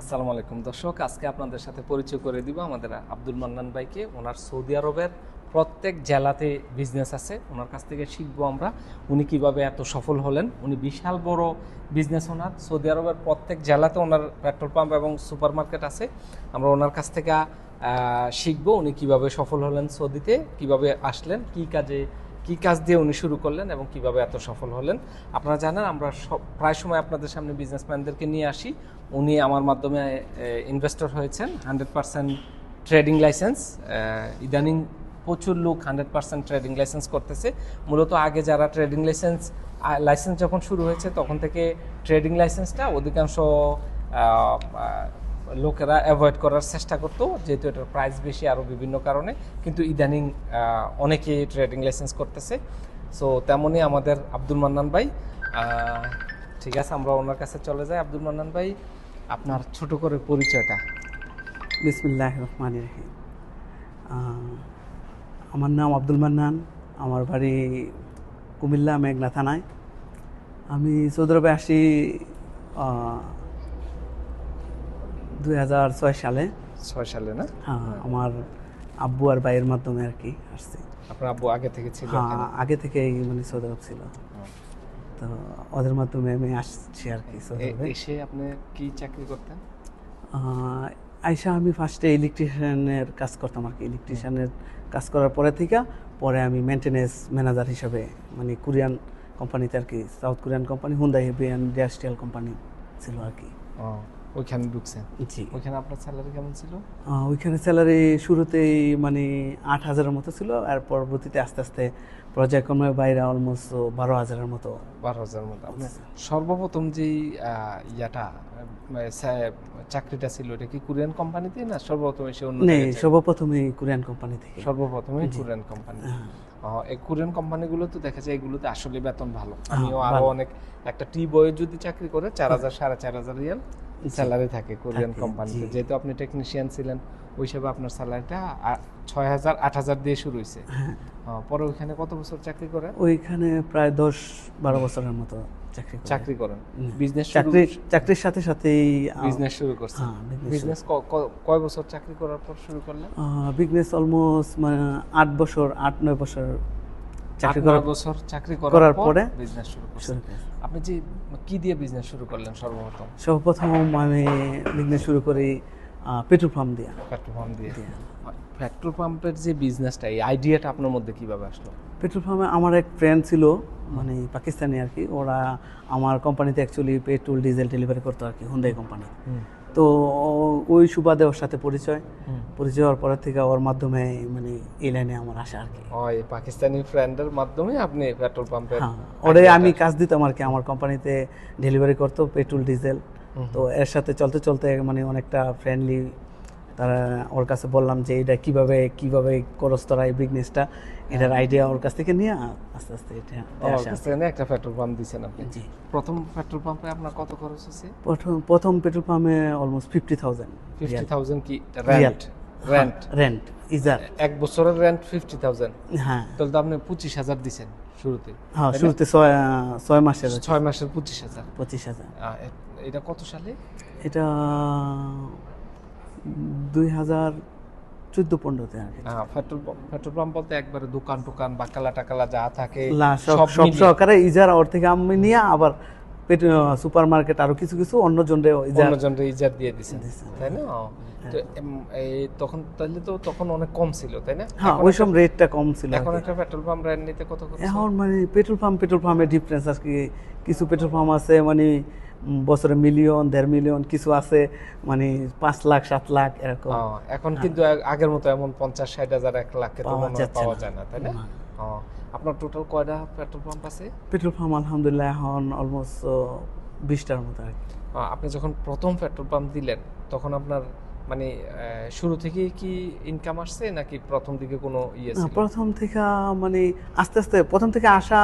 আসসালামু আলাইকুম দর্শক, আজকে আপনাদের সাথে পরিচয় করে দিব আমাদের আব্দুল মান্নান ভাইকে। ওনার সৌদি আরবের প্রত্যেক জেলাতে বিজনেস আছে। ওনার কাছ থেকে শিখব আমরা উনি কীভাবে এত সফল হলেন। উনি বিশাল বড় বিজনেস ওনার। সৌদি আরবের প্রত্যেক জেলাতে ওনার পেট্রোল পাম্প এবং সুপার মার্কেট আছে। আমরা ওনার কাছ থেকে শিখব উনি কীভাবে সফল হলেন সৌদিতে, কীভাবে আসলেন, কি কাজে কি কাজ দিয়ে উনি শুরু করলেন এবং কীভাবে এত সফল হলেন। আপনারা জানেন, আমরা প্রায় সময় আপনাদের সামনে বিজনেসম্যানদেরকে নিয়ে আসি। উনি আমার মাধ্যমে ইনভেস্টর হয়েছেন হান্ড্রেড পার্সেন্ট ট্রেডিং লাইসেন্স ইদানিং প্রচুর লোক হান্ড্রেড পার্সেন্ট ট্রেডিং লাইসেন্স করতেছে। মূলত আগে যারা ট্রেডিং লাইসেন্স লাইসেন্স যখন শুরু হয়েছে, তখন থেকে ট্রেডিং লাইসেন্সটা অধিকাংশ লোকেরা অ্যাভয়েড করার চেষ্টা করতো, যেহেতু এটার প্রাইস বেশি আরও বিভিন্ন কারণে। কিন্তু ইদানিং অনেকেই ট্রেডিং লাইসেন্স করতেছে। সো তেমনই আমাদের আব্দুল মান্নান ভাই ঠিক আছে, আমরা ওনার কাছে চলে যাই। আব্দুল মান্নান ভাই, আপনার ছোট করে পরিচয়টা। বিসমিল্লাহ রহমান রহিম। আমার নাম আব্দুল মান্নান, আমার বাড়ি কুমিল্লা মেঘনা থানায়। আমি আরবে আসি দুই হাজার ছয় সালে। ছয় সালে না? হ্যাঁ আমার আব্বু আর ভাইয়ের মাধ্যমে আর কি আসছি। আপনার আব্বু আগে থেকে ছিল হ্যাঁ আগে থেকেই মানে সৌদি আরব ছিল। তো ওদের মাধ্যমে আমি আসছি আর কি এসে আপনি কি চাকরি করতেন? আইসা আমি ফার্স্টে ইলেকট্রিশিয়ানের কাজ করতাম আর কি। ইলেকট্রিশিয়ানের কাজ করার পরে থেকে পরে আমি মেনটেনেন্স ম্যানেজার হিসাবে মানে কোরিয়ান কোম্পানিতে আর কি South Korean company Hyundai heavy and industrial company ছিল আর কি। ওইখানে ঢুকছেন। জি। ওইখানে আপনার স্যালারি কেমন ছিল? ওইখানে স্যালারি শুরুতেই মানে আট হাজারের মতো ছিল আর পরবর্তীতে আস্তে আস্তে পর্যায়ক্রমে বাইরে অলমোস্ট বারো হাজারের মতো। বারো হাজার মতো। আপনি সর্বপ্রথম আহ, ইয়াটা চাকরিটা ছিল এটা কি কোরিয়ান কোম্পানিতে না সর্বপ্রথম এসে অন্য জায়গায় কোরিয়ান কোম্পানি থেকে সর্বপ্রথমে কোরিয়ান কোম্পানি হ্যাঁ। এই কোরিয়ান কোম্পানিগুলো তো দেখা যায় এগুলোতে আসলে বেতন ভালো। আমিও আরও অনেক একটা টি বয়ে যদি চাকরি করে চার হাজার সাড়ে চার হাজার রিয়াল স্যালারি থাকে কোরিয়ান কোম্পানিতে। যেহেতু আপনি টেকনিশিয়ান ছিলেন ওই হিসাবে আপনার স্যালারিটা ছয় হাজার আট হাজার দিয়ে শুরু হয়েছে। হ্যাঁ। পরে ওইখানে কত বছর চাকরি করেন? ওইখানে প্রায় দশ বারো বছরের মতো চাকরি চাকরি করেন। বিজনেস চাকরি চাকরির সাথে সাথেই বিজনেস শুরু হ্যাঁ, business বিজনেস কয় বছর চাকরি করার পর শুরু করলেন? বিজনেস অলমোস্ট মানে আট বছর আট নয় বছর চাকরি করার বছর চাকরি করার পরে বিজনেস শুরু করছেন। আপনি যে কি দিয়ে বিজনেস শুরু করলেন সর্বপ্রথম? সর্বপ্রথম আমি বিজনেস শুরু করি পেট্রোল পাম্প দিয়ে। পেট্রোল পাম্প দিয়ে। পেট্রোল পাম্পের যে বিজনেসটা এই আইডিয়াটা আপনার মধ্যে কীভাবে আসলো? পেট্রোল পাম্পে আমার এক ফ্রেন্ড ছিল মানে পাকিস্তানি আর কি ওরা আমার কোম্পানিতে অ্যাকচুয়ালি পেট্রোল ডিজেল ডেলিভারি করতো আর কি হুন্দাই কোম্পানি তো ওই সুবাদে ওর সাথে পরিচয়। পরিচয় হওয়ার পরের থেকে ওর মাধ্যমে মানে এই লাইনে আমার আসা আর কি। ওই পাকিস্তানি ফ্রেন্ডের মাধ্যমে আপনি পেট্রোল পাম্পে হ্যাঁ ওরে আমি কাজ দিতাম আর কি আমার কোম্পানিতে ডেলিভারি করতো পেট্রোল ডিজেল তো এর সাথে চলতে চলতে মানে অনেকটা ফ্রেন্ডলি তারা ওর কাছে বললাম যে এটা কীভাবে কীভাবে করস তোরা এই বিজনেসটা এটার আইডিয়া ওর কাছ থেকে নিয়ে আস্তে আস্তে এটা ওর আসা কাছ থেকে একটা পেট্রোল পাম্প দিয়েছেন আপনি? জি। প্রথম পেট্রোল পাম্পে আপনার কত খরচ হয়েছে? প্রথম প্রথম পেট্রোল পাম্পে almost fifty thousand fifty thousand কি? রেন্ট রেন্ট রেন্ট ইজার এক বছরের রেন্ট ফিফটি থাউজেন্ড হ্যাঁ। তাহলে তো আপনি পঁচিশ হাজার দিচ্ছেন শুরুতে। হ্যাঁ শুরুতে ছয় ছয় মাসের ছয় মাসের পঁচিশ হাজার। পঁচিশ হাজার। এটা কত সালে? এটা দুই হাজার চোদ্দ পনেরোতে পেট্রোল পাম্প পেট্রোল পাম্প বলতে একবারে দোকান টোকান বাকালা টাকালা যা থাকে সব সহকারে ইজারা ওর থেকে আমি নিয়ে আবার সুপার মার্কেট আরও কিছু কিছু অন্য জনরে ইজার দিয়ে। তাই না? তো এই তখন তাহলে তো তখন অনেক কম ছিল তাই না? হ্যাঁ এখন ওই সময় রেটটা কম ছিল এখন একটা পেট্রোল পাম্প রেন্ট নিতে কত এখন মানে পেট্রোল পাম্প পেট্রোল পাম্পের ডিফারেন্স আর কি। কিছু পেট্রোল পাম্প আছে মানে বছরে মিলিয়ন দেড় মিলিয়ন কিছু আছে মানে পাঁচ লাখ সাত লাখ এরকম। এখন কিন্তু আগের মতো এমন পঞ্চাশ ষাট হাজার এক লাখে পাওয়া হয়। যায় না তাই না। আপনার টোটাল কয়টা পেট্রোল পাম্প আছে? পেট্রোল পাম্প আলহামদুলিল্লাহ এখন অলমোস্ট বিশটার মতো আর কি। আপনি যখন প্রথম পেট্রোল পাম্প দিলেন তখন আপনার মানে শুরু থেকে কি ইনকাম আসছে নাকি প্রথম দিকে কোনো ইয়ে প্রথম থেকে মানে আস্তে আস্তে প্রথম থেকে আসা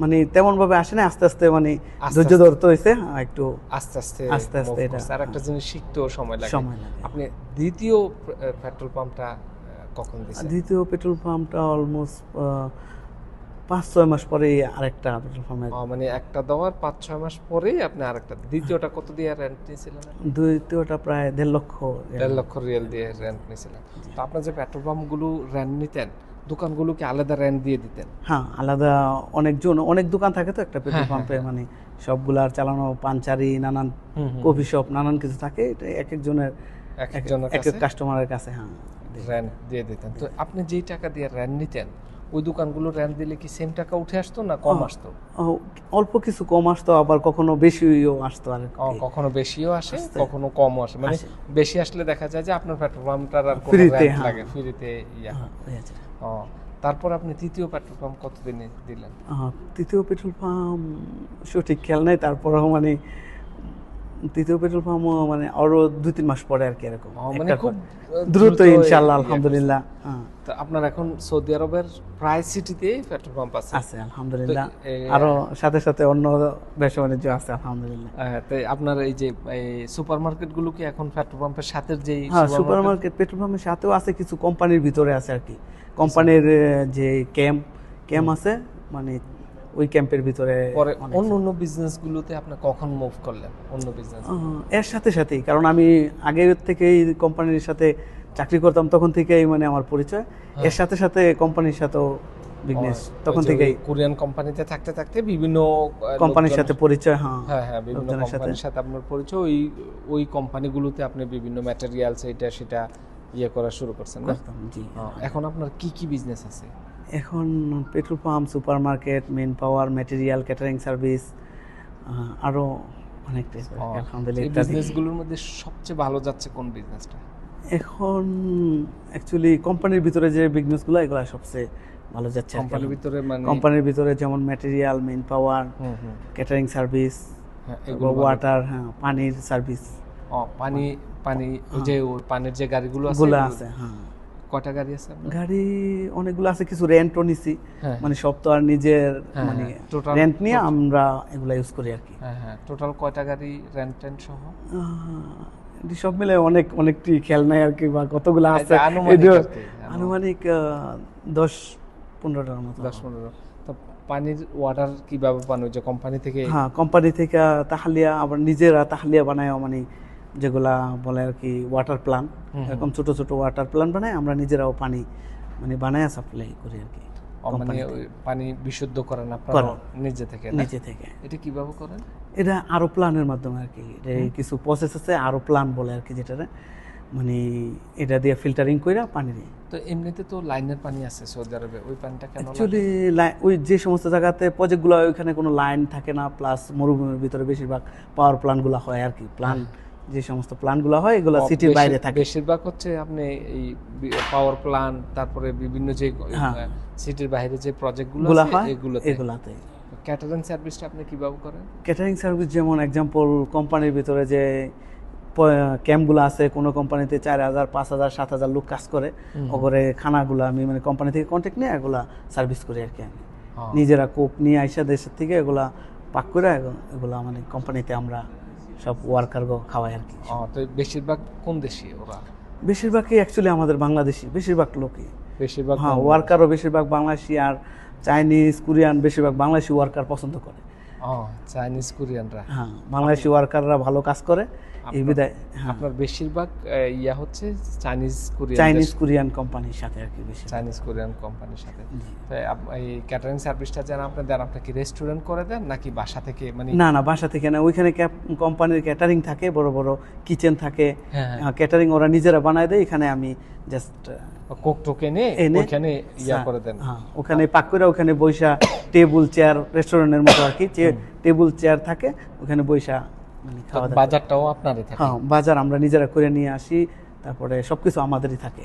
মানে তেমন ভাবে আসে না আস্তে আস্তে মানে ধৈর্য। ধরতে হয়েছে হ্যাঁ, একটু আস্তে আস্তে আস্তে আস্তে এটা। আর একটা জিনিস শিখতেও সময় লাগে। সময় লাগে। আপনি দ্বিতীয় পেট্রোল পাম্পটা কখন দিয়েছেন দ্বিতীয় পেট্রোল পাম্পটা অলমোস্ট পাঁচ ছয় মাস পরে আরেকটা পেট্রোল পাম্পের ও, মানে একটা দেওয়ার পাঁচ ছয় মাস পরেই আপনি আরেকটা দ্বিতীয়টা কত দিয়ে রেন্ট নিয়েছিলেন দ্বিতীয়টা প্রায় দেড় লক্ষ দেড় লক্ষ রিয়েল দিয়ে রেন্ট নিয়েছিলেন তো আপনার যে পেট্রোল পাম্পগুলো রেন্ট নিতেন দোকানগুলোকে আলাদা রেন্ট দিয়ে দিতেন। হ্যাঁ আলাদা অনেকজন অনেক দোকান থাকে তো একটা পেট্রোল হ্যাঁ, পাম্পে মানে সবগুলার চালানো পাঞ্চারি নানান কফি শপ নানান কিছু থাকে এটা এক একজনের এক একজনের এক এক কাস্টমারের কাছে হ্যাঁ। রেন্ট দিয়ে দিতেন। তো আপনি যেই টাকা দিয়ে রেন্ট নিতেন ওই দোকানগুলো রেন্ট দিলে কি সেম টাকা উঠে আসতো না কম আসতো? অল্প কিছু কম আসতো আবার কখনো বেশিও আসতো আর কখনো বেশিও আসে কখনো কমও আসে। মানে বেশি আসলে দেখা যায় যে আপনার পেট্রোল পাম্পটার আর কোনো ফ্রিতে, হ্যাঁ। লাগে ফ্রিতে ইয়া। হ্যাঁ, ও তারপর আপনি তৃতীয় পেট্রোল পাম্প কতদিনে দিলেন? তৃতীয় পেট্রোল পাম্প সঠিক খেয়াল নাই তারপরও মানে তৃতীয় পেট্রোল পাম্প মানে আরও দুই তিন মাস পরে আর কি এরকম। মানে খুব দ্রুত ইয়ে আলহামদুলিল্লাহ হ্যাঁ। তো আপনার এখন সৌদি আরবের প্রায় সিটিতে পেট্রোল পাম্প আছে? আছে আলহামদুলিল্লাহ। আরও সাথে সাথে অন্য ব্যবসা বাণিজ্য আছে আলহামদুলিল্লাহ। হ্যাঁ, তাই আপনার এই যে সুপার মার্কেটগুলো কি এখন পেট্রোল পাম্পের সাথে যেই হ্যাঁ সুপার মার্কেট পেট্রোল পাম্পের সাথেও আছে কিছু কোম্পানির ভিতরে আছে আর কি। কোম্পানির যে ক্যাম্প ক্যাম্প আছে মানে ওই ক্যাম্পের ভিতরে অন্য অন্য বিজনেস গুলোতে আপনি কখন মুভ করলেন? অন্য বিজনেস এর সাথে সাথেই। কারণ আমি আগে থেকেই কোম্পানির সাথে চাকরি করতাম তখন থেকেই মানে আমার পরিচয়। এর সাথে সাথে কোম্পানির সাথেও বিজনেস তখন থেকেই কোরিয়ান কোম্পানিতে থাকতে থাকতে বিভিন্ন কোম্পানির সাথে পরিচয় হ্যাঁ। হ্যাঁ হ্যাঁ বিভিন্ন। কোম্পানির সাথে। আপনার পরিচয়। ওই ওই কোম্পানিগুলোতে আপনি বিভিন্ন ম্যাটেরিয়ালস এটা সেটা ইয়ে করা শুরু করছেন না? জি। এখন আপনার কি কি বিজনেস আছে? এখন petrol pump supermarket manpower material catering service আরও অনেক আলহামদুলিল্লাহ বিজনেসগুলোর মধ্যে সবচেয়ে ভালো যাচ্ছে কোন বিজনেসটা এখন অ্যাকচুয়ালি কোম্পানির ভিতরে যে বিজনেসগুলো এগুলো সবচেয়ে ভালো যাচ্ছে কোম্পানির ভিতরে মানে কোম্পানির ভিতরে যেমন material manpower catering service water হ্যাঁ পানির সার্ভিস ও পানি পানি যে পানির যে গাড়িগুলো আছে গুলো আছে হ্যাঁ। কয়টা গাড়ি আছে গাড়ি অনেকগুলো আছে কিছু রেন্টও নিছি। হ্যাঁ। মানে সব তো আর নিজের হ্যাঁ, মানে হ্যাঁ, রেন্ট নিয়ে আমরা এগুলা ইউজ করি আর কি। হ্যাঁ হ্যাঁ। টোটাল কয়টা গাড়ি রেন্ট টেন্ট সহ? সব মিলে অনেক অনেকটি খেয়াল নাই আর কি বা কতগুলো আছে। আনুমানিক দশ পনেরোটার মতো। দশ পনেরো। তো পানির ওয়াটার কীভাবে পান যে কোম্পানি থেকে? হ্যাঁ কোম্পানি থেকে তাহলিয়া আবার নিজেরা তাহলিয়া বানায় মানে যেগুলা বলে আর কি ওয়াটার প্লান্ট এরকম ছোট ছোট ওয়াটার প্লান্ট বানায় আমরা নিজেরাও পানি মানে বানায় সাপ্লাই করি আর কি মানে পানি বিশুদ্ধ করেন আপনারা। নিজে থেকে না? নিচে থেকে। এটা কীভাবে করেন? এটা আরও প্ল্যানের মাধ্যমে আর কি। কিছু প্রসেস আছে আরও প্ল্যান বলে আর কি যেটা মানে এটা দিয়ে ফিল্টারিং কইরা পানি দিয়ে। তো এমনিতে তো লাইনের পানি আছে সৌদি আরবে ওই পানিটা কেন অ্যাকচুয়ালি ওই যে সমস্ত জায়গাতে প্রজেক্টগুলো ওইখানে কোনো লাইন থাকে না প্লাস মরুভূমির ভিতরে বেশিরভাগ পাওয়ার প্ল্যান্টগুলো হয় আর কি প্ল্যান যে সমস্ত প্ল্যান্টগুলো হয় এগুলো সিটির বাইরে থাকে। বেশিরভাগ হচ্ছে আপনি এই পাওয়ার প্ল্যান্ট তারপরে বিভিন্ন যে হ্যাঁ। সিটির বাইরে যে প্রজেক্টগুলো আছে হয় এগুলোতে। এগুলাতে। ক্যাটারিং সার্ভিসটা আপনি কীভাবে করেন? ক্যাটারিং সার্ভিস যেমন এক্সাম্পল কোম্পানির ভিতরে যে ক্যাম্পগুলো আছে কোনো কোম্পানিতে চার হাজার পাঁচ হাজার সাত হাজার লোক কাজ করে ওপরে খানাগুলো আমি মানে কোম্পানি থেকে কন্ট্যাক্ট নিয়ে এগুলা সার্ভিস করি আর কি আমি। হ্যাঁ। নিজেরা কুক নিয়ে আইসা দেশের থেকে এগুলা পাক করে এগু- এগুলা মানে কোম্পানিতে আমরা সব ওয়ার্কার খাওয়ায় আর কি। তো বেশিরভাগ কোন দেশি ওরা? বেশিরভাগই অ্যাকচুয়ালি আমাদের বাংলাদেশি বেশিরভাগ লোকই। বেশিরভাগ হ্যাঁ ওয়ার্কারও বেশিরভাগ বাংলাদেশি আর চাইনিজ কোরিয়ান বেশিরভাগ বাংলাদেশি ওয়ার্কার পছন্দ করে। ও চাইনিজ কোরিয়ানরা হ্যাঁ বাংলাদেশি ওয়ার্কাররা ভালো কাজ করে। এই বিদায় হ্যাঁ। আপনার বেশিরভাগ ইয়া হচ্ছে চাইনিজ কোরিয়ান চাইনিজ কোরিয়ান কোম্পানির সাথে আর কি বেশি চাইনিজ কোরিয়ান কোম্পানির সাথে। এই ক্যাটারিং সার্ভিসটা যেন আপনি দেন আপনি কি রেস্টুরেন্ট করে দেন নাকি বাসা থেকে মানে না না বাসা থেকে না ওইখানে কোম্পানির ক্যাটারিং থাকে বড় বড় কিচেন থাকে। হ্যাঁ ক্যাটারিং ওরা নিজেরা বানায় দেয় এখানে আমি জাস্ট এনে ওইখানে ইয়া করে দেন। হ্যাঁ ওখানে পাক করে ওখানে বৈশা টেবিল চেয়ার রেস্টুরেন্টের মতো আর কি টেবিল চেয়ার থাকে ওখানে বৈশা মানে খাওয়া বাজারটাও আপনারই থাকে। হ্যাঁ বাজার আমরা নিজেরা করে নিয়ে আসি তারপরে সবকিছু আমাদেরই থাকে।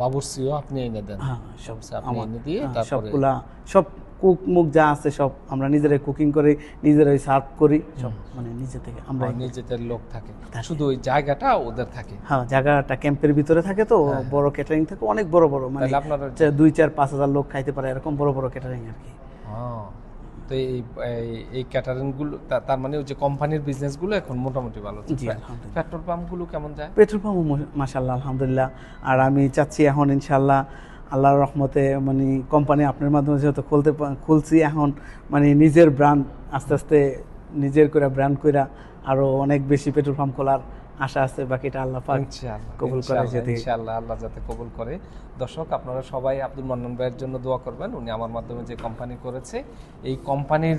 বাবুর্চিও আপনি এনে দেন। হ্যাঁ সব আপনি এনে দিয়ে হ্যাঁ, তারপরে সবগুলা সব কুক মুখ যা আছে সব আমরা নিজেরাই কুকিং করি নিজেরাই সার্ভ করি সব মানে নিজে থেকে আমরা নিজেদের লোক থাকে। শুধু ওই জায়গাটা ওদের থাকে। হ্যাঁ জায়গাটা ক্যাম্পের ভিতরে থাকে তো বড় ক্যাটারিং থাকে অনেক বড় বড় মানে আপনার যে দুই চার পাঁচ হাজার লোক খাইতে পারে এরকম বড় বড় ক্যাটারিং আর কি। তো এই এই- এই ক্যাটারিংগুলো তার মানে ওই যে কোম্পানির বিজনেসগুলো এখন মোটামুটি ভালো পেট্রোল পাম্পগুলো কেমন যায়? পেট্রোল পাম্প মাসাল্লাহ আলহামদুলিল্লাহ। আর আমি চাচ্ছি এখন ইনশাল্লাহ আল্লাহর রহমতে মানে কোম্পানি আপনার মাধ্যমে যেহেতু খুলতে খুলছি এখন মানে নিজের ব্র্যান্ড আস্তে আস্তে নিজের করে ব্র্যান্ড কইরা আরও অনেক বেশি পেট্রোল পাম্প খোলার আশা আছে বাকিটা আল্লাহ পাক কবুল করে যদি- ইনশাআল্লাহ আল্লাহ যাতে কবুল করে। দর্শক আপনারা সবাই আব্দুল মান্নান ভাইয়ের জন্য দোয়া করবেন। উনি আমার মাধ্যমে যে কোম্পানি করেছে এই কোম্পানির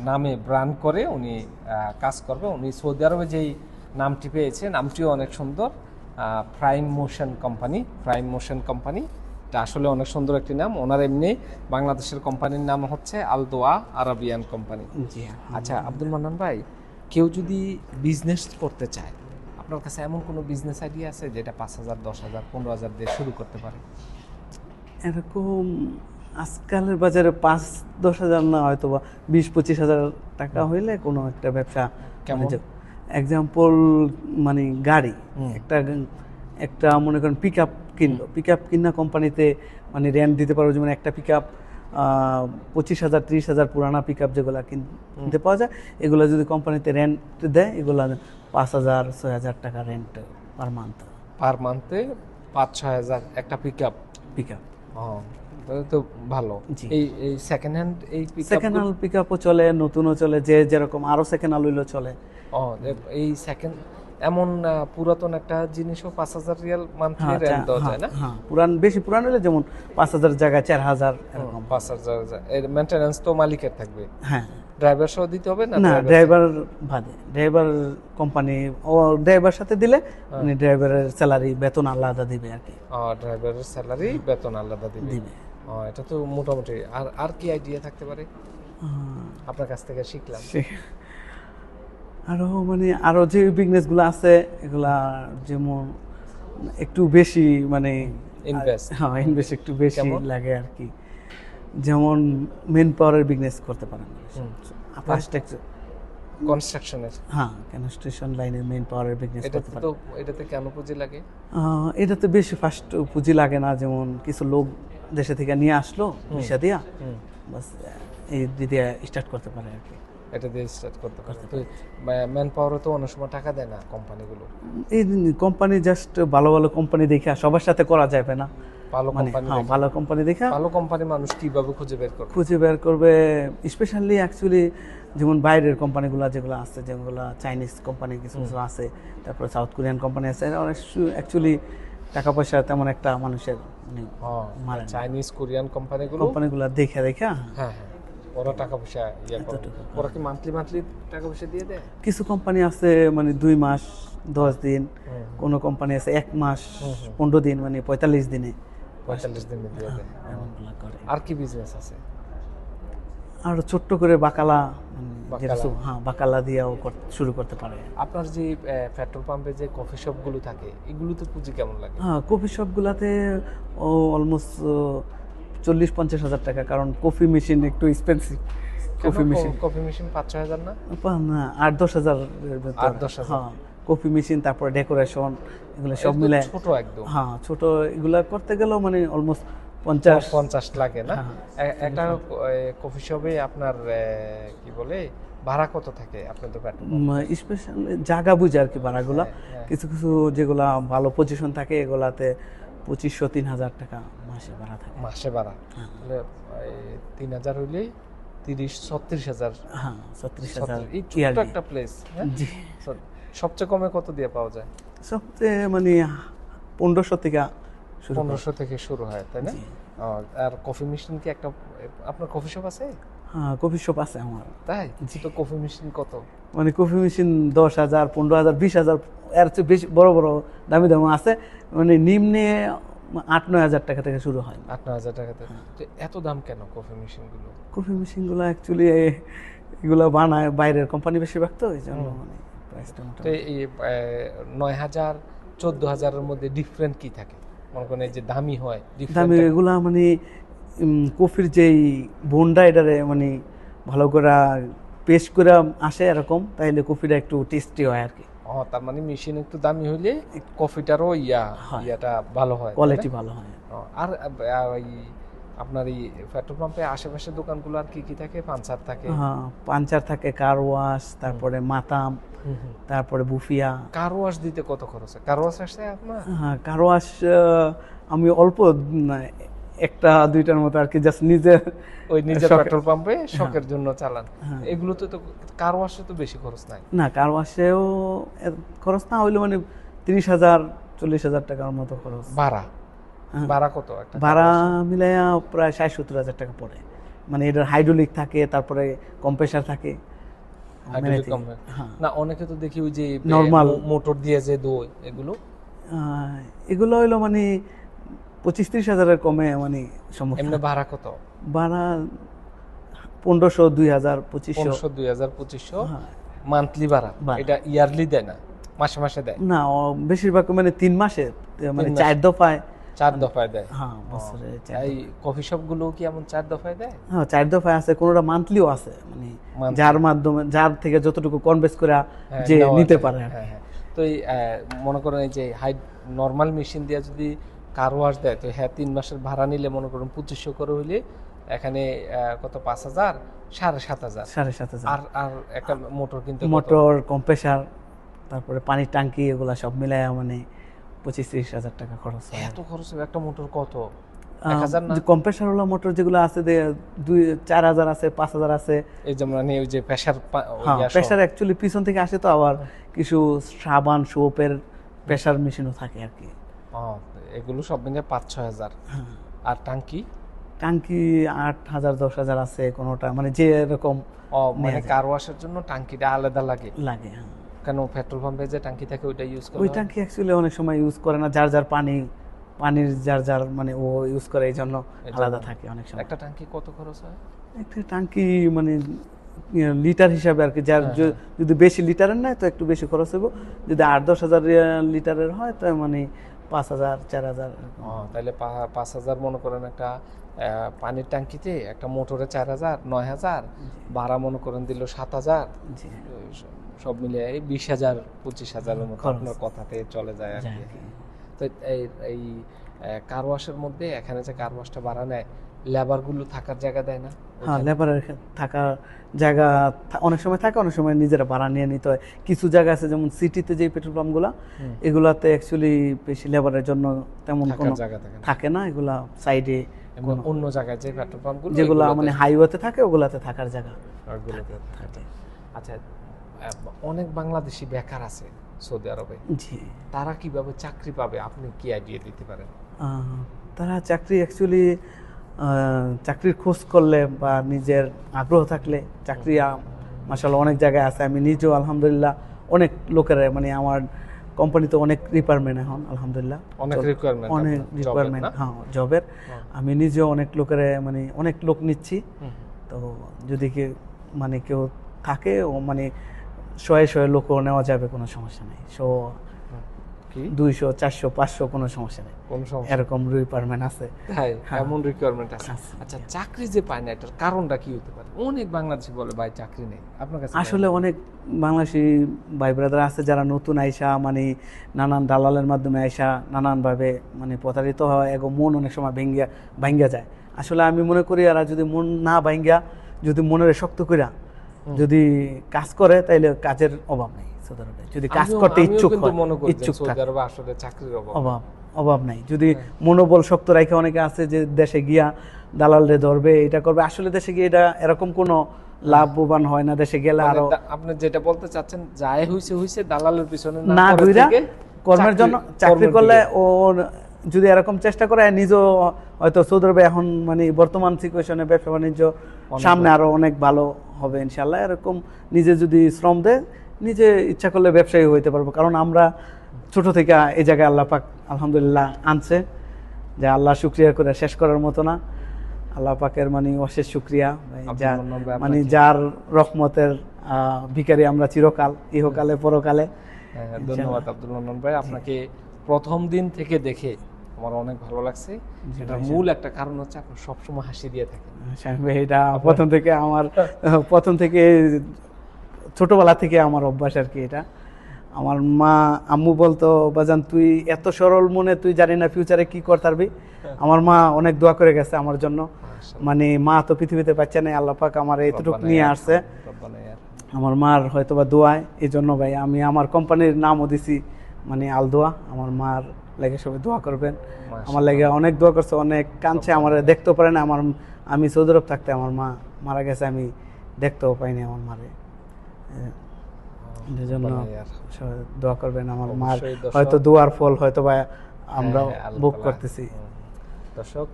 নামে ব্র্যান্ড করে উনি কাজ করবে। উনি সৌদি আরবে যেই নামটি পেয়েছে নামটিও অনেক সুন্দর। Prime motion company prime motion company এটা আসলে অনেক সুন্দর একটি নাম। ওনার এমনি বাংলাদেশের কোম্পানির নাম হচ্ছে আলদোয়া আরাবিয়ান কোম্পানি। জি। আচ্ছা আব্দুল মান্নান ভাই কেউ যদি বিজনেস করতে চায় আপনার কাছে এমন কোনো বিজনেস আইডিয়া আছে যেটা পাঁচ হাজার দশ হাজার পনেরো হাজার দিয়ে শুরু করতে পারে? এরকম আজকালের বাজারে পাঁচ দশ হাজার না হয়তো বা বিশ পঁচিশ হাজার টাকা হইলে কোনো একটা ব্যবসা কেমন? এক্সাম্পল মানে গাড়ি একটা একটা মনে করেন পিক আপ কিনলো। পিক আপ কিনা কোম্পানিতে মানে রেন্ট দিতে পারব যেমন একটা পিক আপ পঁচিশ হাজার ত্রিশ হাজার পুরানা পিক আপ যেগুলো কিনতে পাওয়া যায়। এগুলো যদি কোম্পানিতে রেন্ট দেয় এগুলো পাঁচ হাজার ছয় হাজার টাকা রেন্ট পার মান্থ পার মান্থে পাঁচ ছয় হাজার একটা পিক আপ পিক আপ তো ভালো। এই এই সেকেন্ড হ্যান্ড এই সেকেন্ড হ্যান্ড পিক আপও চলে নতুনও চলে যে যেরকম আরও সেকেন্ড হ্যান্ড হইলেও চলে। এই সেকেন্ড এমন পুরাতন একটা জিনিসও পাঁচ হাজার রিয়াল মান্থলি হ্যাঁ, রেন্ট দেওয়া হ্যাঁ, যায় না? হ্যাঁ পুরান বেশি পুরান হলে যেমন পাঁচ হাজার জায়গায় চার হাজার এরকম। পাঁচ হাজার এর মেনটেন্যান্স তো মালিকের থাকবে। হ্যাঁ। ড্রাইভার সহ দিতে হবে না না ড্রাইভার বাদে। ড্রাইভার কোম্পানি ও ড্রাইভার সাথে দিলে হ্যাঁ। মানে ড্রাইভারের স্যালারি বেতন আলাদা দিবে আর কি। ও ড্রাইভারের স্যালারি বেতন আলাদা দিবে। দিবে। ও, এটা তো মোটামুটি। আর আর কি আইডিয়া থাকতে পারে? আপনার কাছ থেকে শিখলাম। সে- আরও মানে আরও যে বিজনেসগুলো আছে এগুলা যেমন একটু বেশি মানে Invest। হ্যাঁ ইনভেস্ট একটু বেশি? লাগে আর কি। যেমন মেন পাওয়ারের বিজনেস করতে পারেন কনস্ট্রাকশনের হ্যাঁ মেন পাওয়ারের বিজনেস করতে পারেন। এটাতে কেন পুঁজি লাগে? এটাতে বেশি ফার্স্ট পুঁজি লাগে না যেমন কিছু লোক দেশে থেকে নিয়ে আসলো দিয়া। বাস এই দিয়ে স্টার্ট করতে পারে আর কি। এটা দিয়ে স্টার্ট করতে পারে তো ম্যান পাওয়ারও তো অনেক সময় টাকা দেয় না কোম্পানিগুলো। এই কোম্পানি জাস্ট ভালো ভালো কোম্পানি দেখে সবার সাথে করা যাবে না। ভালো মানে কোম্পানি হ্যাঁ ভালো কোম্পানি দেখে ভালো কোম্পানি মানুষ কীভাবে খুঁজে বের করবে? খুঁজে বের করবে স্পেশালি অ্যাকচুয়ালি যেমন বাইরের কোম্পানিগুলো যেগুলো আছে যেগুলো চাইনিজ কোম্পানি কিছু কিছু আছে তারপরে সাউথ কোরিয়ান কোম্পানি আছে অনেক অ্যাকচুয়ালি টাকা পয়সা তেমন একটা মানুষের মানে চাইনিজ কোরিয়ান কোম্পানিগুলো কোম্পানিগুলো দেখে দেখে হ্যাঁ হ্যাঁ। ওরা টাকা পয়সা ইয়ে করে। ওরা কি মান্থলি মান্থলি টাকা পয়সা দিয়ে দেয়? কিছু কোম্পানি আছে মানে দুই মাস দশ দিন। কোনো কোম্পানি আছে এক মাস পনেরো দিন মানে পঁয়তাল্লিশ দিনে। পঁয়তাল্লিশ দিনে দিয়ে দেয়। করে। আর কি বিজনেস আছে? আর ছোট্ট করে বাকালা মানে। হ্যাঁ বাকালা দিয়েও শুরু করতে পারে। আপনার যে পেট্রোল পাম্পে যে কফি শপগুলো থাকে এগুলোতে পুঁজি কেমন লাগে? হ্যাঁ কফি শপগুলাতে অলমোস্ট চল্লিশ পঞ্চাশ হাজার টাকা কারণ কফি মেশিন একটু expensive coffee machine coffee machine পাঁচ ছয় হাজার না? না আট দশ হাজার আট দশ। হ্যাঁ কফি মেশিন তারপরে ডেকোরেশন এগুলো সব মিলে ছোট একদম। হ্যাঁ ছোট এগুলা করতে গেলেও মানে অলমোস্ট পঞ্চাশ পঞ্চাশ লাগে না? হ্যাঁ। একটা কফি শপে আপনার কি বলে ভাড়া কত থাকে আপনার দোকান? স্পেশাল জায়গা বুঝে আর কি ভাড়াগুলা। হ্যাঁ। কিছু কিছু যেগুলা ভালো পজিশন থাকে এগুলাতে পঁচিশশো তিন হাজার টাকা। মাসে ভাড়া থাকে। মাসে ভাড়া? হ্যাঁ। তাহলে এই তিন হাজার হইলে তিরিশ ছত্রিশ হাজার। হ্যাঁ ছত্রিশ হাজার এই ছোট্ট একটা প্লেস জি। সবচেয়ে কমে কত দিয়ে পাওয়া যায়? সবচেয়ে মানে পনেরোশো থেকে পনেরোশো থেকে শুরু হয় তাই না? আর কফি মেশিন কি একটা আপনার কফি শপ আছে? হ্যাঁ কফি শপ আছে আমার। তাই? তো কফি মেশিন কত? মানে কফি মেশিন দশ হাজার পনেরো হাজার বিশ হাজার এর চেয়ে বেশি বড় বড় দামি দামি আছে। মানে নিম্নে আট নয় হাজার টাকা থেকে শুরু হয়। আট নয় হাজার টাকাতে তো এত দাম কেন কফি মেশিনগুলো? কফি মেশিনগুলো অ্যাকচুয়ালি এগুলো বানায় বাইরের কোম্পানি বেশিরভাগ তো এই জন্য মানে প্রাইসটা এই নয় হাজার চোদ্দ হাজারের মধ্যে ডিফারেন্ট কি থাকে? মনে করেন এই যে দামি হয় দামি এগুলা মানে কফির যেই বোনটা এটারে মানে ভালো করে পেস্ট করে আসে এরকম তাইলে কফিটা একটু টেস্টি হয় আর কি। ও তার মানে মেশিন একটু দামি হইলে কফিটারও ইয়া হয়। ইয়াটা ভালো হয় কোয়ালিটি ভালো হয়। আর ওই আপনার এই পেট্রোল পাম্পে আশেপাশে দোকানগুলো আর কি কি থাকে? পাঞ্চার থাকে। হ্যাঁ পাঞ্চার থাকে কার ওয়াশ তারপরে মাতাম তারপরে বুফিয়া। কার ওয়াশ দিতে কত খরচ হয়? কার ওয়াশ আসছে আপনার? হ্যাঁ কার ওয়াশ আমি অল্প একটা দুইটার মতো আর কি জাস্ট নিজে ওই নিজের পেট্রোল পাম্পে শখের জন্য চালান। হ্যাঁ। এগুলোতে তো কার ওয়াশে তো বেশি খরচ নাই। না কার এর খরচ না হইল মানে তিরিশ হাজার চল্লিশ হাজার টাকার মতো খরচ। ভাড়া? হ্যাঁ। ভাড়া কত একটা ভাড়া মিলাইয়া প্রায় ষাট সত্তর হাজার টাকা পড়ে। মানে এটার হাইড্রোলিক থাকে তারপরে কম্প্রেসার থাকে। মানে। হ্যাঁ। না অনেকে তো দেখি ওই যে Normal। মোটর দিয়ে যে দই এগুলো? এগুলো হইল মানে পঁচিশ ত্রিশ হাজারের কমে মানে সমস্যা ভাড়া কত? ভাড়া পনেরোশো দুই হাজার পঁচিশশো। দুই হাজার পঁচিশশো? হ্যাঁ। মান্থলি ভাড়া? ভাড়া। এটা ইয়ারলি দেয় না? মাসে মাসে দেয়? না বেশিরভাগ মানে তিন মাসে মানে চার দফায়। চার দফায় দেয়? হ্যাঁ বছরে এই কফি শপগুলো কি এমন চার দফায় দেয়? হ্যাঁ চার দফায় আছে কোনোটা মান্থলিও আছে। মানে যার মাধ্যমে যার থেকে যতটুকু কনভেস করে হ্যাঁ, যে নিতে পারে। হ্যাঁ, হ্যাঁ। তো মনে করেন এই যে হাই নর্মাল মেশিন দিয়ে যদি কার ওয়াশ দেয়। তো হ্যাঁ তিন মাসের ভাড়া নিলে মনে করুন পঁচিশশো করে হইলে এখানে কত? পাঁচ হাজার সাড়ে সাত হাজার। সাড়ে সাত হাজার। আর আর একটা মোটর কিন্তু মোটর কম্প্রেসার তারপরে পানির টাঙ্কি এগুলা সব মিলায় মানে পঁচিশ ত্রিশ হাজার টাকা খরচ হয়। এত খরচ হবে একটা মোটর কত? কম্প্রেসার হলো মোটর যেগুলো আছে দুই চার হাজার আছে পাঁচ হাজার আছে। এই যে মানে ওই যে প্রেশার হ্যাঁ প্রেশার অ্যাকচুয়ালি পিছন থেকে আসে তো আবার কিছু সাবান সোপের প্রেশার মেশিনও থাকে আর কি। এগুলো সব মিলে পাঁচ ছয় হাজার। হ্যাঁ। আর টাঙ্কি? টাঙ্কি আট হাজার দশ হাজার আছে কোনোটা মানে যে এরকম মানে কার ওয়াশের জন্য টাঙ্কিটা আলাদা লাগে? লাগে হ্যাঁ। কেন পেট্রোল পাম্পে যে টাঙ্কি থাকে ওইটা ইউজ করে ওই টাঙ্কি অ্যাকচুয়ালি অনেক সময় ইউজ করে না যার যার পানি পানির যার যার মানে ও ইউজ করে এই জন্য আলাদা থাকে অনেক সময়। একটা টাঙ্কি কত খরচ হয়? একটা টাঙ্কি মানে ইয়ে, লিটার হিসাবে আর কি যার হ্যাঁ, যদি বেশি লিটারের নেয় তো একটু বেশি খরচ হবে যদি আট দশ হাজার লিটারের হয় তো মানে পাঁচ হাজার চার হাজার। তাহলে পাঁচ হাজার মনে করেন একটা পানির ট্যাঙ্কিতে একটা মোটরে চার হাজার নয় হাজার ভাড়া মনে করেন দিল সাত হাজার। সব- মিলিয়ে এই বিশ হাজার পঁচিশ হাজারের মতো। আপনার কথাতে চলে যায় আর কি। তো এই এই কার ওয়াশের মধ্যে এখানে যে কার ওয়াশটা ভাড়া নেয় লেবারগুলো থাকার জায়গা দেয় না। হ্যাঁ লেবারের থাকার জায়গা অনেক সময় থাকে অনেক সময় নিজেরা ভাড়া নিয়ে নিতে হয়। কিছু জায়গা আছে যেমন সিটিতে যে পেট্রোল পাম্পগুলো। এগুলাতে অ্যাকচুয়ালি বেশি লেবারের জন্য তেমন কোনো জায়গা থাকে না। এগুলা সাইডে অন্য জায়গায় যে পেট্রোল পাম্পগুলো যেগুলো মানে হাইওয়েতে থাকে ওগুলাতে থাকার জায়গা ওগুলোতে থাকে আচ্ছা অনেক বাংলাদেশি বেকার আছে সৌদি আরবে। জি। তারা কীভাবে চাকরি পাবে? আপনি কি আইডিয়া দিতে পারেন? তারা চাকরি অ্যাকচুয়ালি চাকরির খোঁজ করলে বা নিজের আগ্রহ থাকলে চাকরি মাসাল অনেক জায়গায় আছে। আমি নিজেও আলহামদুলিল্লাহ অনেক লোকের মানে আমার কোম্পানিতে অনেক রিকোয়ারমেন্ট এখন আলহামদুলিল্লাহ। অনেক তো অনেক রিকোয়ারমেন্ট হ্যাঁ জবের আমি নিজেও অনেক লোকের মানে অনেক লোক নিচ্ছি। তো যদি কেউ মানে কেউ থাকে ও মানে শয়ে শয়ে লোকও নেওয়া যাবে কোনো সমস্যা নেই। সো দুইশো চারশো পাঁচশো কোনো সমস্যা নেই। কোন সমস্যা এরকম রিকোয়ারমেন্ট আছে। তাই হ্যাঁ। এমন রিকোয়ারমেন্ট আছে। আচ্ছা চাকরি যে পায় না এটার কারণটা কি হতে পারে? অনেক বাংলাদেশি বলে ভাই চাকরি নেই। আপনার কাছে আসলে অনেক বাংলাদেশি ভাই ব্রাদার আছে যারা নতুন আইসা মানে নানান দালালের মাধ্যমে আইসা নানানভাবে মানে প্রতারিত হয় এগো মন অনেক সময় ভেঙ্গিয়া ভাঙ্গা যায়। আসলে আমি মনে করি এরা যদি মন না ভাঙ্গা যদি মনের শক্ত কইরা যদি কাজ করে তাইলে কাজের অভাব নেই। আরবে। যদি কাজ করতে ইচ্ছুক হয় ইচ্ছুক আসলে চাকরির অভাব। অভাব নাই। যদি মনোবল শক্ত রাখে অনেকে আছে যে দেশে গিয়া দালালরে ধরবে এটা করবে আসলে দেশে গিয়ে এটা এরকম কোনো লাভবান হয়। না দেশে গেলে মানে আরও আপনি যেটা বলতে চাচ্ছেন যায় হইছে হইছে দালালের পিছনে না ঘুরা কর্মের জন্য চাকরি করলে ও যদি এরকম চেষ্টা করে নিজেও হয়তো সৌদি আরবে এখন মানে বর্তমান সিচুয়েশনে ব্যবসা বাণিজ্য সামনে আরও অনেক ভালো হবে ইনশাল্লাহ এরকম নিজে যদি শ্রম দেয় নিজে ইচ্ছা করলে ব্যবসায়ী হইতে পারব। কারণ আমরা ছোট থেকে এই জায়গায় আল্লাহ পাক আলহামদুলিল্লাহ আনছে যে আল্লাহ শুক্রিয়া করে শেষ করার মতো না। আল্লাহ পাকের মানে অশেষ শুক্রিয়া। যার মানে যার রহমতের ভিখারি আমরা চিরকাল ইহকালে পরকালে। হ্যাঁ, ধন্যবাদ আব্দুল মান্নান ভাই। আপনাকে প্রথম দিন থেকে দেখে আমার অনেক ভালো লাগছে। এটার মূল একটা কারণ হচ্ছে আপনি সবসময় হাসি দিয়ে থাকেন। এটা প্রথম থেকে আমার প্রথম থেকে ছোটবেলা থেকে আমার অভ্যাস আর কি এটা। আমার মা আম্মু বলতো বাজান তুই এত সরল মনে তুই জানি না ফিউচারে কি করতে পারবি আমার মা অনেক দোয়া করে গেছে আমার জন্য। মানে মা তো পৃথিবীতে পাচ্ছে না আল্লাহ পাক আমার এতটুকু নিয়ে আসছে। আমার মার হয়তো বা দোয়ায় এই জন্য ভাই আমি আমার কোম্পানির নামও দিছি মানে আলদোয়া আমার মার লাগে সবাই দোয়া করবেন। আমার লাগে অনেক দোয়া করছে অনেক কাঁদছে আমার দেখতেও পারে না। আমার আমি সৌদি আরব থাকতে আমার মা মারা গেছে আমি দেখতেও পাইনি আমার মারে। জন্য আর সবাই দোয়া করবেন আমার মার। হয়তো দোয়ার ফল হয়তো বা আমরা হ্যাঁ, হ্যাঁ, বুক করতেছি। দর্শক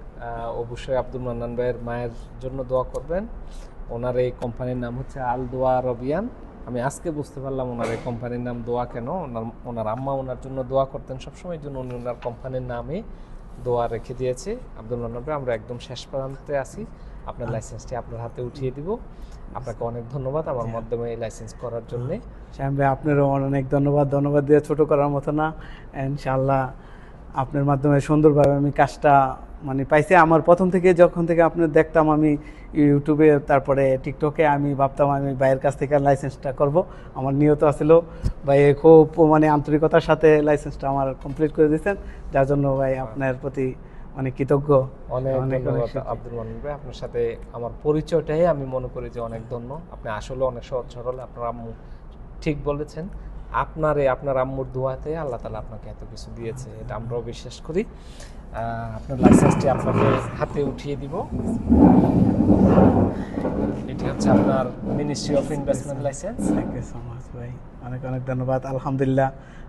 অবশ্যই আব্দুল মান্নান ভাইয়ের মায়ের জন্য দোয়া করবেন। ওনার এই কোম্পানির নাম হচ্ছে আল দোয়া রবিয়ান। আমি আজকে বুঝতে পারলাম ওনার এই কোম্পানির নাম দোয়া কেন। ওনার ওনার আম্মা ওনার জন্য দোয়া করতেন সবসময় জন্য। উনি ওনার কোম্পানির নামে দোয়া রেখে দিয়েছে। আব্দুল মান্নান ভাই আমরা একদম শেষ প্রান্তে আছি। আপনার লাইসেন্সটি আপনার হাতে উঠিয়ে দিব। আপনাকে অনেক ধন্যবাদ আমার মাধ্যমে এই লাইসেন্স করার জন্যে। শ্যাম ভাই আপনারও অনেক ধন্যবাদ। ধন্যবাদ দিয়ে ছোট করার মতো না। ইনশাআল্লাহ আপনার মাধ্যমে সুন্দরভাবে আমি কাজটা মানে পাইছি। আমার প্রথম থেকে যখন থেকে আপনি দেখতাম আমি ইউটিউবে তারপরে টিকটকে আমি ভাবতাম আমি ভাইয়ের কাছ থেকে লাইসেন্সটা করব। আমার নিয়ত আছিল ভাই খুব মানে আন্তরিকতার সাথে লাইসেন্সটা আমার কমপ্লিট করে দিয়েছেন। যার জন্য ভাই আপনার প্রতি মানে কৃতজ্ঞ। অনেক অনেক আব্দুল মান্নান ভাই। আপনার সাথে আমার পরিচয়টাই আমি মনে করি যে অনেক ধন্য। আপনি আসলে অনেক সহজ সরল আপনার আম্মু ঠিক বলেছেন। আপনার আপনার আম্মুর দোয়াতে আল্লাহ তালা আপনাকে এত কিছু দিয়েছে এটা আমরাও বিশ্বাস করি। আপনার লাইসেন্সটি আপনাকে হাতে উঠিয়ে দিব। এটি হচ্ছে আপনার ministry of investment licence thank you so much ভাই। অনেক অনেক ধন্যবাদ। আলহামদুলিল্লাহ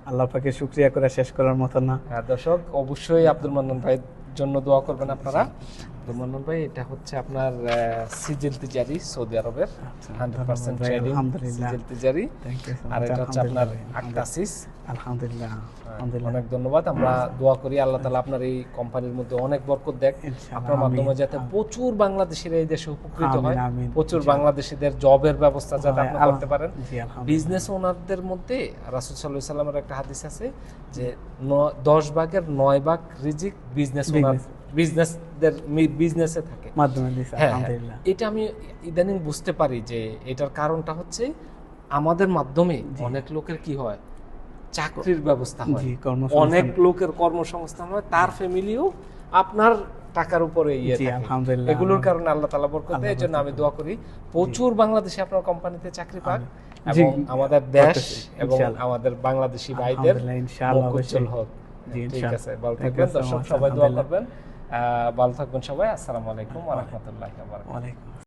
আল্লাহ পাকে শুক্রিয়া করে শেষ করার মতো না। হ্যাঁ দর্শক অবশ্যই আব্দুল মান্নান ভাইয়ের জন্য দোয়া করবেন আপনারা। মান্নান ভাই এটা হচ্ছে আপনার সিজিল তিজারি সৌদি আরবের হান্ড্রেড পার্সেন্ট ট্রেডিং সিজিল তিজারি। আর এটা হচ্ছে আপনার আক্তাসিস। আলহামদুলিল্লাহ আলহামদুলিল্লাহ। অনেক ধন্যবাদ। আমরা দোয়া করি আল্লাহ তালা আপনার এই কোম্পানির মধ্যে অনেক বরকত দেখ আপনার মাধ্যমে যাতে প্রচুর বাংলাদেশের এই দেশে উপকৃত হয়। প্রচুর বাংলাদেশিদের জবের ব্যবস্থা যাতে আপনি করতে পারেন। বিজনেস ওনারদের মধ্যে রাসুল সাল্লাহ সাল্লামের একটা হাদিস আছে যে দশ ভাগের নয় ভাগ রিজিক বিজনেস ওনার বিজনেসদের বিজনেসে থাকে। মাধ্যমে হ্যাঁ, হ্যাঁ। এটা আমি ইদানিং বুঝতে পারি যে এটার কারণটা হচ্ছে আমাদের মাধ্যমে অনেক লোকের কি হয় চাকরির ব্যবস্থা হয়। অনেক লোকের কর্মসংস্থান হয় তার ফ্যামিলিও আপনার টাকার উপরে ইয়ে আলহামদুলিল্লাহ। এগুলোর কারণে আল্লাহ বরকত দেয় আমি দোয়া করি। প্রচুর বাংলাদেশে আপনার কোম্পানিতে চাকরি পাক এবং আমাদের দেশ এবং আমাদের বাংলাদেশি ভাইদের ইনশাআল্লাহ। হোক। জি, ঠিক আছে ভালো থাকবেন। দর্শক সবাই দোয়া করবেন। ভালো থাকবেন সবাই। আসসালামু আলাইকুম ওয়া